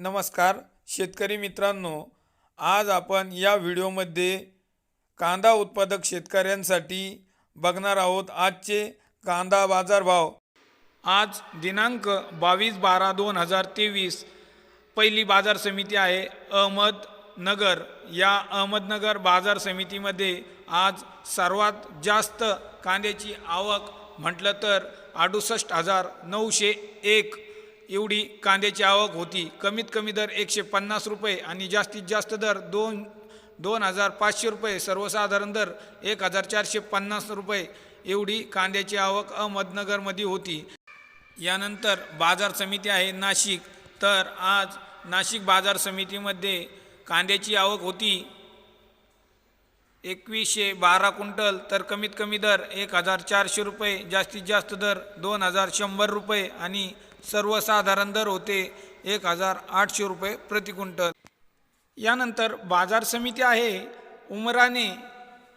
नमस्कार शेतकरी मित्रांनो. आज आपण या व्हिडिओमध्ये कांदा उत्पादक शेतकऱ्यांसाठी बघणार आहोत आजचे कांदा बाजारभाव. आज दिनांक बावीस बारा दोन हजार तेवीस पहिली बाजार समिती आहे अहमदनगर. या अहमदनगर बाजार समितीमध्ये आज सर्वात जास्त कांद्याची आवक म्हटलं तर अडुसष्ट हजार नऊशे एक एवढी कांद्याची आवक होती. कमीत कमी दर एकशे पन्नास रुपये आणि जास्तीत जास्त दर दोन दोन हजार पाचशे रुपये. सर्वसाधारण दर एक हजार चारशे पन्नास रुपये. एवढी कांद्याची आवक अहमदनगरमध्ये होती. यानंतर बाजार समिती आहे नाशिक. तर आज नाशिक बाजार समितीमध्ये कांद्याची आवक होती एकवीसशे बारा क्विंटल. तर कमीत कमी दर एक हजार चारशे रुपये. जास्तीत जास्त दर दोन हजार शंभर रुपये आणि सर्वसाधारण दर होते एक हजार आठशे रुपये प्रति क्विंटल. यानंतर बाजार समिती आहे. उमराने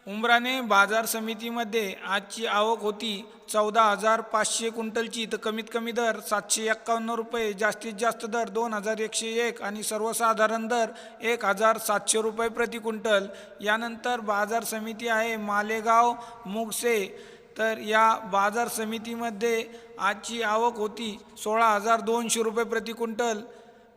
उमराने बाजार समितीमध्ये आजची आवक होती चौदा हजार पाचशे क्विंटलची. तर कमीत कमी दर सातशे एक्कावन्न रुपये जास्तीत जास्त दर दोन हजार एकशे एक आणि सर्वसाधारण दर एक हजार सातशे रुपये प्रति क्विंटल. यानंतर बाजार समिती आहे मालेगाव मुगसे तर या बाजार समितीमध्ये आजची आवक होती सोळा हजार दोनशे रुपये प्रति क्विंटल.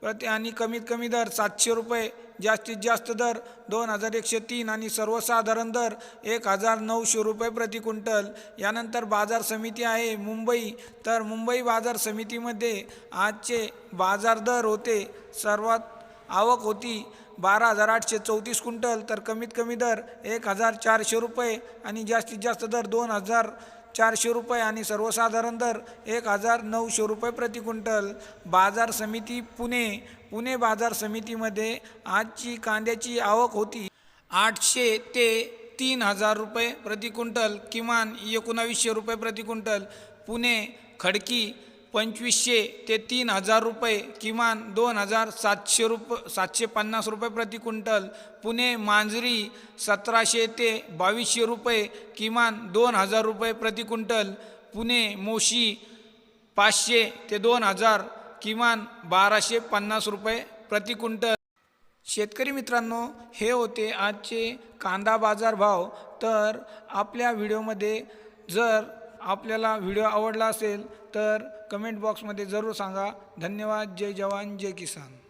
प्रति आणि कमीत कमी दर सातशे रुपये जास्तीत जास्त दर दोन हजार एकशे तीन आणि सर्वसाधारण दर एक हजार नऊशे रुपये प्रति क्विंटल. यानंतर बाजार समिती आहे मुंबई. तर मुंबई बाजार समितीमध्ये आजचे बाजार दर होते सर्वात आवक होती बारा हजार आठशे चौतीस क्विंटल तर कमीत कमी दर एक हजार चारशे रुपये आणि जास्तीत जास्त दर दोन हजार चारशे रुपये आणि सर्वसाधारण दर एक हजार नऊशे रुपये प्रति क्विंटल. बाजार समिती पुणे पुणे बाजार समितीमध्ये आजची कांद्याची आवक होती आठशे ते तीन हजार रुपये प्रति क्विंटल किमान एकोणावीसशे रुपये प्रति क्विंटल. पुणे खडकी पंचवीसशे ते तीन हजार रुपये किमान दोन हजार सातशे रुप सातशे पन्नास रुपये प्रति क्विंटल. पुणे मांजरी सतराशे ते बावीसशे रुपये किमान दोन हजार रुपये प्रति क्विंटल. पुणे मोशी पाचशे ते दोन हजार किमान बाराशे पन्नास रुपये प्रति क्विंटल. शेतकरी मित्रांनो हे होते आजचे कांदा बाजार भाव. तर आपल्या व्हिडिओमध्ये जर आपल्याला व्हिडिओ आवडला असेल तर कमेंट बॉक्समध्ये जरूर सांगा. धन्यवाद. जय जवान. जय किसान.